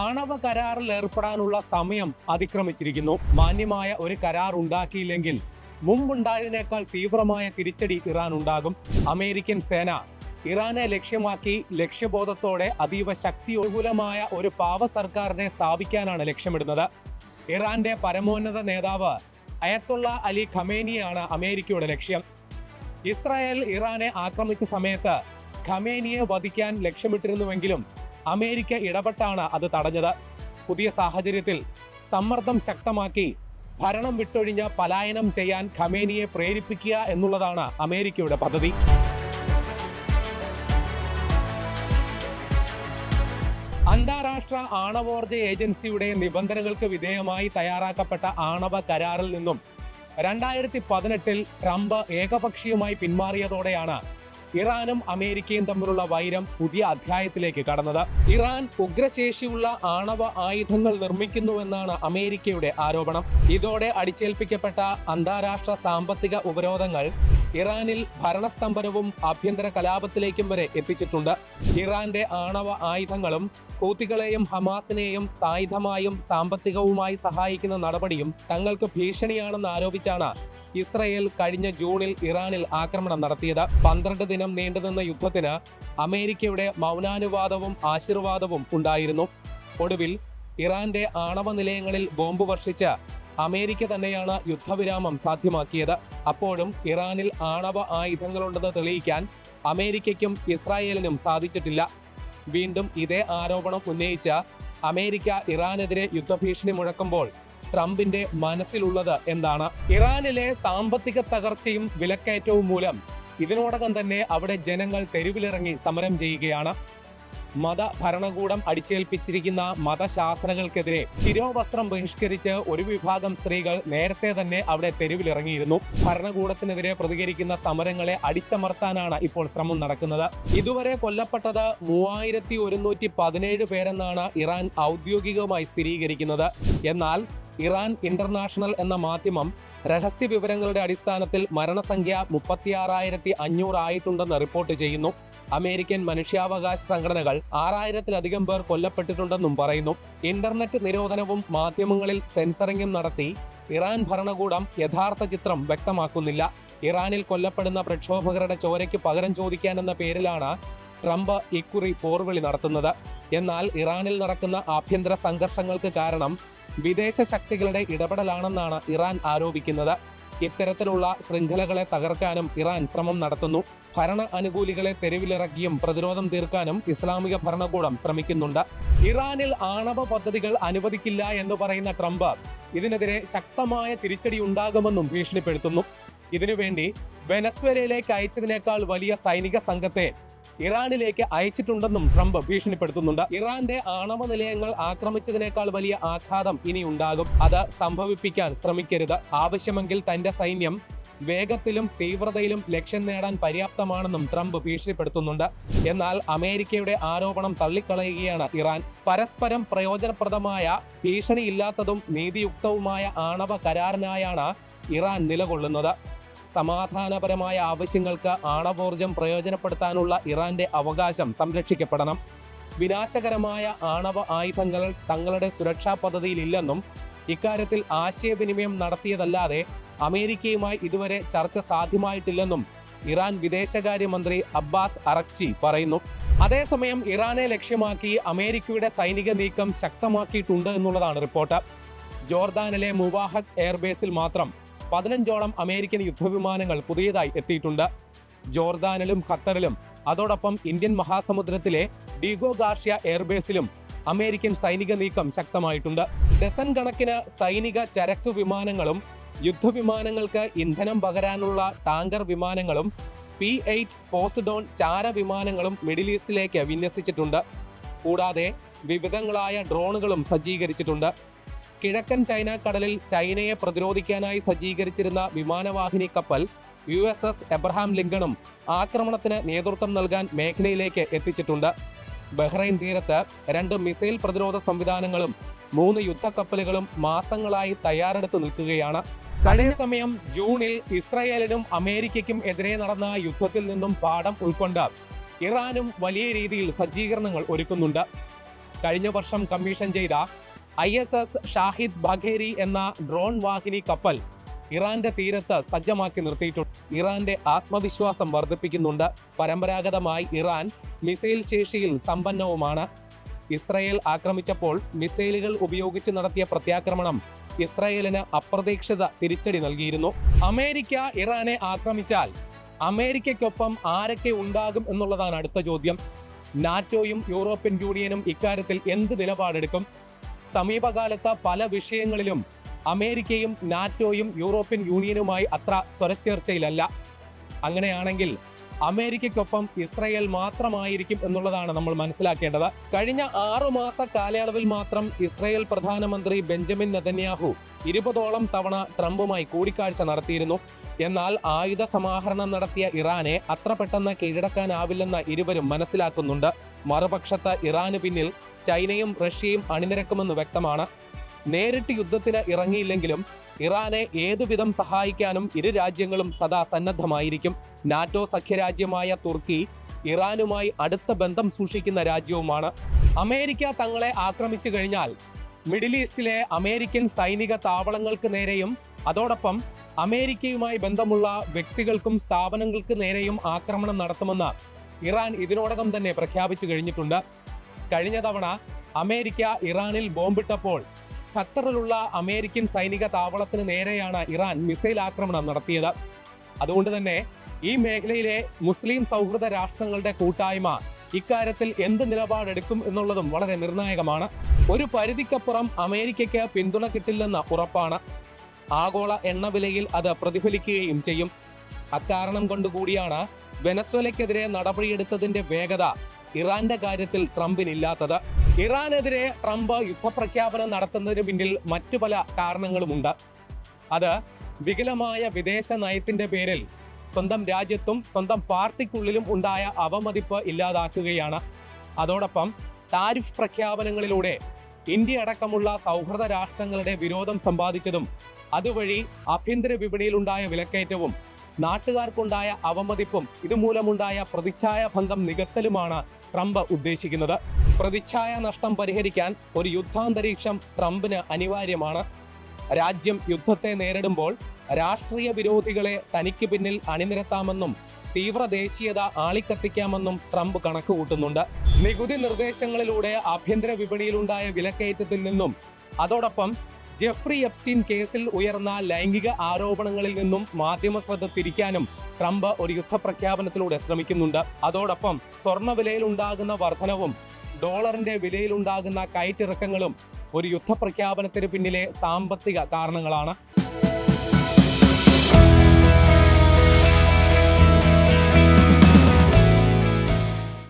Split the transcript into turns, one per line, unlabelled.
ആണവ കരാറിൽ ഏർപ്പെടാനുള്ള സമയം അതിക്രമിച്ചിരിക്കുന്നു. മാന്യമായ ഒരു കരാർ ഉണ്ടാക്കിയില്ലെങ്കിൽ മുമ്പുണ്ടായതിനേക്കാൾ തീവ്രമായ തിരിച്ചടി ഇറാൻ ഉണ്ടാകും അമേരിക്കൻ സേന ഇറാനെ ലക്ഷ്യമാക്കി ലക്ഷ്യബോധത്തോടെ അതീവ ശക്തിയോകുലമായ ഒരു പാവ സർക്കാരിനെ സ്ഥാപിക്കാനാണ് ലക്ഷ്യമിടുന്നത്. ഇറാന്റെ പരമോന്നത നേതാവ് അയത്തുള്ള അലി ഖമേനിയാണ് അമേരിക്കയുടെ ലക്ഷ്യം. ഇസ്രായേൽ ഇറാനെ ആക്രമിച്ച സമയത്ത് ഖമേനിയെ വധിക്കാൻ ലക്ഷ്യമിട്ടിരുന്നുവെങ്കിലും അമേരിക്ക ഇടപെട്ടാണ് അത് തടഞ്ഞത്. പുതിയ സാഹചര്യത്തിൽ സമ്മർദ്ദം ശക്തമാക്കി ഭരണം വിട്ടൊഴിഞ്ഞ് പലായനം ചെയ്യാൻ ഖമേനിയെ പ്രേരിപ്പിക്കുക എന്നുള്ളതാണ് അമേരിക്കയുടെ പദ്ധതി. അന്താരാഷ്ട്ര ആണവോർജ ഏജൻസിയുടെ നിബന്ധനകൾക്ക് വിധേയമായി തയ്യാറാക്കപ്പെട്ട ആണവ കരാറിൽ നിന്നും രണ്ടായിരത്തി പതിനെട്ടിൽ ട്രംപ് ഏകപക്ഷീയമായി പിന്മാറിയതോടെയാണ് ഇറാനും അമേരിക്കയും തമ്മിലുള്ള വൈരം പുതിയ അധ്യായത്തിലേക്ക് കടന്നത്. ഇറാൻ ഉഗ്രശേഷിയുള്ള ആണവ ആയുധങ്ങൾ നിർമ്മിക്കുന്നുവെന്നാണ് അമേരിക്കയുടെ ആരോപണം. ഇതോടെ അടിച്ചേൽപ്പിക്കപ്പെട്ട അന്താരാഷ്ട്ര സാമ്പത്തിക ഉപരോധങ്ങൾ ഇറാനിൽ ഭരണസ്തംഭനവും ആഭ്യന്തര കലാപത്തിലേക്കും വരെ എത്തിച്ചിട്ടുണ്ട്. ഇറാന്റെ ആണവ ആയുധങ്ങളും കൂത്തികളെയും ഹമാസിനെയും സായുധമായും സാമ്പത്തികവുമായി സഹായിക്കുന്ന നടപടിയും തങ്ങൾക്ക് ഭീഷണിയാണെന്ന് ആരോപിച്ചാണ് ഇസ്രയേൽ കഴിഞ്ഞ ജൂണിൽ ഇറാനിൽ ആക്രമണം നടത്തിയത് പന്ത്രണ്ട് ദിനം നീണ്ടുനിന്ന യുദ്ധത്തിന് അമേരിക്കയുടെ മൗനാനുവാദവും ആശീർവാദവും ഉണ്ടായിരുന്നു. ഒടുവിൽ ഇറാന്റെ ആണവ നിലയങ്ങളിൽ ബോംബ് വർഷിച്ച് അമേരിക്ക തന്നെയാണ് യുദ്ധവിരാമം സാധ്യമാക്കിയത്. അപ്പോഴും ഇറാനിൽ ആണവ ആയുധങ്ങളുണ്ടെന്ന് തെളിയിക്കാൻ അമേരിക്കയ്ക്കും ഇസ്രായേലിനും സാധിച്ചിട്ടില്ല. വീണ്ടും ഇതേ ആരോപണം ഉന്നയിച്ച അമേരിക്ക ഇറാനെതിരെ യുദ്ധഭീഷണി മുഴക്കുമ്പോൾ ട്രംപിന്റെ മനസ്സിലുള്ളത് എന്താണ്? ഇറാനിലെ സാമ്പത്തിക തകർച്ചയും വിലക്കയറ്റവും മൂലം ഇതിനോടകം തന്നെ അവിടെ ജനങ്ങൾ തെരുവിലിറങ്ങി സമരം ചെയ്യുകയാണ്. മത ഭരണകൂടം അടിച്ചേൽപ്പിച്ചിരിക്കുന്ന മതശാസ്ത്രങ്ങൾക്കെതിരെ ശിരോവസ്ത്രം ബഹിഷ്കരിച്ച് ഒരു വിഭാഗം സ്ത്രീകൾ നേരത്തെ തന്നെ അവിടെ തെരുവിലിറങ്ങിയിരുന്നു. ഭരണകൂടത്തിനെതിരെ പ്രതികരിക്കുന്ന സമരങ്ങളെ അടിച്ചമർത്താനാണ് ഇപ്പോൾ ശ്രമം നടക്കുന്നത്. ഇതുവരെ കൊല്ലപ്പെട്ടത് മൂവായിരത്തി ഒരുന്നൂറ്റി പതിനേഴ് പേരെന്നാണ് ഇറാൻ ഔദ്യോഗികമായി സ്ഥിരീകരിക്കുന്നത്. എന്നാൽ ഇറാൻ ഇന്റർനാഷണൽ എന്ന മാധ്യമം രഹസ്യ വിവരങ്ങളുടെ അടിസ്ഥാനത്തിൽ മരണസംഖ്യ മുപ്പത്തിയാറായിരത്തി അഞ്ഞൂറായിട്ടുണ്ടെന്ന് റിപ്പോർട്ട് ചെയ്യുന്നു. അമേരിക്കൻ മനുഷ്യാവകാശ സംഘടനകൾ ആറായിരത്തിലധികം പേർ കൊല്ലപ്പെട്ടിട്ടുണ്ടെന്നും പറയുന്നു. ഇന്റർനെറ്റ് നിരോധനവും മാധ്യമങ്ങളിൽ സെൻസറിംഗും നടത്തി ഇറാൻ ഭരണകൂടം യഥാർത്ഥ ചിത്രം വ്യക്തമാക്കുന്നില്ല. ഇറാനിൽ കൊല്ലപ്പെടുന്ന പ്രക്ഷോഭകരുടെ ചോരയ്ക്ക് പകരം ചോദിക്കാനെന്ന പേരിലാണ് ട്രംപ് ഇക്കുറി പോർവിളി നടത്തുന്നത്. എന്നാൽ ഇറാനിൽ നടക്കുന്ന ആഭ്യന്തര സംഘർഷങ്ങൾക്ക് കാരണം വിദേശ ശക്തികളുടെ ഇടപെടലാണെന്നാണ് ഇറാൻ ആരോപിക്കുന്നത്. ഇത്തരത്തിലുള്ള ശൃംഖലകളെ തകർക്കാനും ഇറാൻ ശ്രമം നടത്തുന്നു. ഭരണ അനുകൂലികളെ തെരുവിലിറക്കിയും പ്രതിരോധം തീർക്കാനും ഇസ്ലാമിക ഭരണകൂടം ശ്രമിക്കുന്നുണ്ട്. ഇറാനിൽ ആണവ പദ്ധതികൾ അനുവദിക്കില്ല എന്ന് പറയുന്ന ട്രംപ് ഇതിനെതിരെ ശക്തമായ തിരിച്ചടി ഉണ്ടാകുമെന്നും ഭീഷണിപ്പെടുത്തുന്നു. ഇതിനുവേണ്ടി വെനസ്വേലയിലേക്ക് അയച്ചതിനേക്കാൾ വലിയ സൈനിക സംഘത്തെ ഇറാനിലേക്ക് അയച്ചിട്ടുണ്ടെന്നും ട്രംപ് ഭീഷണിപ്പെടുത്തുന്നുണ്ട്. ഇറാന്റെ ആണവ നിലയങ്ങൾ ആക്രമിച്ചതിനേക്കാൾ വലിയ ആഘാതം ഇനി ഉണ്ടാകും അത് സംഭവിപ്പിക്കാൻ ശ്രമിക്കരുത്. ആവശ്യമെങ്കിൽ തന്റെ സൈന്യം വേഗത്തിലും തീവ്രതയിലും ലക്ഷ്യം നേടാൻ പര്യാപ്തമാണെന്നും ട്രംപ് ഭീഷണിപ്പെടുത്തുന്നുണ്ട്. എന്നാൽ അമേരിക്കയുടെ ആരോപണം തള്ളിക്കളയുകയാണ് ഇറാൻ. പരസ്പരം പ്രയോജനപ്രദമായ ഭീഷണിയില്ലാത്തതും നീതിയുക്തവുമായ ആണവ കരാറിനായാണ് ഇറാൻ നിലകൊള്ളുന്നത്. സമാധാനപരമായ ആവശ്യങ്ങൾക്ക് ആണവോർജം പ്രയോജനപ്പെടുത്താനുള്ള ഇറാന്റെ അവകാശം സംരക്ഷിക്കപ്പെടണം. വിനാശകരമായ ആണവ ആയുധങ്ങൾ തങ്ങളുടെ സുരക്ഷാ പദ്ധതിയിലില്ലെന്നും ഇക്കാര്യത്തിൽ ആശയവിനിമയം നടത്തിയതല്ലാതെ അമേരിക്കയുമായി ഇതുവരെ ചർച്ച സാധ്യമായിട്ടില്ലെന്നും ഇറാൻ വിദേശകാര്യമന്ത്രി അബ്ബാസ് അറക്ചി പറയുന്നു. അതേസമയം ഇറാനെ ലക്ഷ്യമാക്കി അമേരിക്കയുടെ സൈനിക നീക്കം ശക്തമാക്കിയിട്ടുണ്ട് എന്നുള്ളതാണ് റിപ്പോർട്ട്. ജോർദാനിലെ മുവാഹക് എയർബേസിൽ മാത്രം പതിനഞ്ചോളം അമേരിക്കൻ യുദ്ധവിമാനങ്ങൾ പുതിയതായി എത്തിയിട്ടുണ്ട്. ജോർദാനിലും ഖത്തറിലും. അതോടൊപ്പം ഇന്ത്യൻ മഹാസമുദ്രത്തിലെ ഡിഗോ ഗാർഷ്യ എയർബേസിലും അമേരിക്കൻ സൈനിക നീക്കം ശക്തമായിട്ടുണ്ട്. ഡസൻ കണക്കിന് സൈനിക ചരക്ക് വിമാനങ്ങളും യുദ്ധവിമാനങ്ങൾക്ക് ഇന്ധനം പകരാനുള്ള ടാങ്കർ വിമാനങ്ങളും പി എയ്റ്റ് പോസ്ഡോൺ ചാര വിമാനങ്ങളും മിഡിൽ ഈസ്റ്റിലേക്ക് വിന്യസിച്ചിട്ടുണ്ട്. കൂടാതെ വിവിധങ്ങളായ ഡ്രോണുകളും സജ്ജീകരിച്ചിട്ടുണ്ട്. കിഴക്കൻ ചൈന കടലിൽ ചൈനയെ പ്രതിരോധിക്കാനായി സജ്ജീകരിച്ചിരുന്ന വിമാനവാഹിനി കപ്പൽ യു എസ് എസ് എബ്രഹാം ലിങ്കണും ആക്രമണത്തിന് നേതൃത്വം നൽകാൻ മേഖലയിലേക്ക് എത്തിച്ചിട്ടുണ്ട്. ബഹ്റൈൻ തീരത്ത് രണ്ട് മിസൈൽ പ്രതിരോധ സംവിധാനങ്ങളും മൂന്ന് യുദ്ധക്കപ്പലുകളും മാസങ്ങളായി തയ്യാറെടുത്ത് നിൽക്കുകയാണ്. കഴിഞ്ഞ സമയം ജൂണിൽ ഇസ്രായേലിനും അമേരിക്കയ്ക്കും എതിരെ നടന്ന യുദ്ധത്തിൽ നിന്നും പാഠം ഉൾക്കൊണ്ട് ഇറാനും വലിയ രീതിയിൽ സജ്ജീകരണങ്ങൾ ഒരുക്കുന്നുണ്ട്. കഴിഞ്ഞ വർഷം കമ്മീഷൻ ചെയ്ത I S S Shahid Bagheri എന്ന ഡ്രോൺ വാഹിനി കപ്പൽ ഇറാന്റെ തീരത്ത് സജ്ജമാക്കി നിർത്തിയിട്ടുണ്ട്. ഇറാന്റെ ആത്മവിശ്വാസം വർദ്ധിപ്പിക്കുന്നുണ്ട്. പരമ്പരാഗതമായി ഇറാൻ മിസൈൽ ശേഷിയിൽ സമ്പന്നവുമാണ്. ഇസ്രയേൽ ആക്രമിച്ചപ്പോൾ മിസൈലുകൾ ഉപയോഗിച്ച് നടത്തിയ പ്രത്യാക്രമണം ഇസ്രയേലിന് അപ്രതീക്ഷിത തിരിച്ചടി നൽകിയിരുന്നു. അമേരിക്ക ഇറാനെ ആക്രമിച്ചാൽ അമേരിക്കയ്ക്കൊപ്പം ആരൊക്കെ ഉണ്ടാകും എന്നുള്ളതാണ് അടുത്ത ചോദ്യം. നാറ്റോയും യൂറോപ്യൻ യൂണിയനും ഇക്കാര്യത്തിൽ എന്ത് നിലപാടെടുക്കും? സമീപകാലത്ത് പല വിഷയങ്ങളിലും അമേരിക്കയും നാറ്റോയും യൂറോപ്യൻ യൂണിയനുമായി അത്ര സ്വരച്ചേർച്ചയിലല്ല. അങ്ങനെയാണെങ്കിൽ അമേരിക്കയ്ക്കൊപ്പം ഇസ്രയേൽ മാത്രമായിരിക്കും എന്നുള്ളതാണ് നമ്മൾ മനസ്സിലാക്കേണ്ടത്. കഴിഞ്ഞ ആറു മാസ കാലയളവിൽ മാത്രം ഇസ്രയേൽ പ്രധാനമന്ത്രി ബെഞ്ചമിൻ നെതന്യാഹു ഇരുപതോളം തവണ ട്രംപുമായി കൂടിക്കാഴ്ച നടത്തിയിരുന്നു. എന്നാൽ ആയുധ സമാഹരണം നടത്തിയ ഇറാനെ അത്ര പെട്ടെന്ന് കീഴടക്കാനാവില്ലെന്ന് ഇരുവരും മനസ്സിലാക്കുന്നുണ്ട്. മറുപക്ഷത്ത് ഇറാന് പിന്നിൽ ചൈനയും റഷ്യയും അണിനിരക്കുമെന്ന് വ്യക്തമാണ്. നേരിട്ട് യുദ്ധത്തിന് ഇറങ്ങിയില്ലെങ്കിലും ഇറാനെ ഏതുവിധം സഹായിക്കാനും ഇരു രാജ്യങ്ങളും സദാ സന്നദ്ധമായിരിക്കും. നാറ്റോ സഖ്യരാജ്യമായ തുർക്കി ഇറാനുമായി അടുത്ത ബന്ധം സൂക്ഷിക്കുന്ന രാജ്യവുമാണ്. അമേരിക്ക തങ്ങളെ ആക്രമിച്ചു കഴിഞ്ഞാൽ മിഡിൽ ഈസ്റ്റിലെ അമേരിക്കൻ സൈനിക താവളങ്ങൾക്ക് നേരെയും അതോടൊപ്പം അമേരിക്കയുമായി ബന്ധമുള്ള വ്യക്തികൾക്കും സ്ഥാപനങ്ങൾക്ക് നേരെയും ആക്രമണം നടത്തുമെന്ന് ഇറാൻ ഇതിനോടകം തന്നെ പ്രഖ്യാപിച്ചു കഴിഞ്ഞിട്ടുണ്ട്. കഴിഞ്ഞ തവണ അമേരിക്ക ഇറാനിൽ ബോംബിട്ടപ്പോൾ ഖത്തറിലുള്ള അമേരിക്കൻ സൈനിക താവളത്തിന് നേരെയാണ് ഇറാൻ മിസൈൽ ആക്രമണം നടത്തിയത്. അതുകൊണ്ട് തന്നെ ഈ മേഖലയിലെ മുസ്ലിം സൗഹൃദ രാഷ്ട്രങ്ങളുടെ കൂട്ടായ്മ ഇക്കാര്യത്തിൽ എന്ത് നിലപാടെടുക്കും എന്നുള്ളതും വളരെ നിർണായകമാണ്. ഒരു പരിധിക്കപ്പുറം അമേരിക്കയ്ക്ക് പിന്തുണ കിട്ടില്ലെന്ന ഉറപ്പാണ്. ആഗോള എണ്ണവിലയിൽ അത് പ്രതിഫലിക്കുകയും ചെയ്യും. അക്കാരണം കൊണ്ടുകൂടിയാണ് വെനസ്വലയ്ക്കെതിരെ നടപടിയെടുത്തതിന്റെ വേഗത ഇറാന്റെ കാര്യത്തിൽ ട്രംപിനില്ലാത്തത്. ഇറാനെതിരെ ട്രംപ് യുദ്ധപ്രഖ്യാപനം നടത്തുന്നതിന് പിന്നിൽ മറ്റു പല കാരണങ്ങളുമുണ്ട്. അത് വികലമായ വിദേശ നയത്തിന്റെ പേരിൽ സ്വന്തം രാജ്യത്തും സ്വന്തം പാർട്ടിക്കുള്ളിലും ഉണ്ടായ അവമതിപ്പ് ഇല്ലാതാക്കുകയാണ്. അതോടൊപ്പം താരിഫ് പ്രഖ്യാപനങ്ങളിലൂടെ ഇന്ത്യ അടക്കമുള്ള സൗഹൃദ രാഷ്ട്രങ്ങളുടെ വിരോധം സമ്പാദിച്ചതും അതുവഴി ആഭ്യന്തര വിപണിയിലുണ്ടായ വിലക്കയറ്റവും നാട്ടുകാർക്കുണ്ടായ അവമതിപ്പും ഇതുമൂലമുണ്ടായ പ്രതിച്ഛായ ഭംഗം നികത്തലുമാണ് ട്രംപ് ഉദ്ദേശിക്കുന്നത്. പ്രതിച്ഛായ നഷ്ടം പരിഹരിക്കാൻ ഒരു യുദ്ധാന്തരീക്ഷം ട്രംപിന് അനിവാര്യമാണ്. രാജ്യം യുദ്ധത്തെ നേരിടുമ്പോൾ രാഷ്ട്രീയ വിരോധികളെ തനിക്ക് പിന്നിൽ അണിനിരത്താമെന്നും തീവ്ര ദേശീയത ആളിക്കത്തിക്കാമെന്നും ട്രംപ് കണക്കുകൂട്ടുന്നുണ്ട്. നികുതി നിർദ്ദേശങ്ങളിലൂടെ ആഭ്യന്തര വിപണിയിലുണ്ടായ വിലക്കയറ്റത്തിൽ നിന്നും അതോടൊപ്പം ജെഫ്രി എപ്സ്റ്റീൻ കേസിൽ ഉയർന്ന ലൈംഗിക ആരോപണങ്ങളിൽ നിന്നും മാധ്യമ ശ്രദ്ധ തിരിക്കാനും ട്രംപ് ഒരു യുദ്ധപ്രഖ്യാപനത്തിലൂടെ ശ്രമിക്കുന്നുണ്ട്. അതോടൊപ്പം സ്വർണ ഉണ്ടാകുന്ന വർധനവും ഡോളറിന്റെ വിലയിലുണ്ടാകുന്ന കയറ്റിറക്കങ്ങളും ഒരു യുദ്ധപ്രഖ്യാപനത്തിന് പിന്നിലെ സാമ്പത്തിക കാരണങ്ങളാണ്.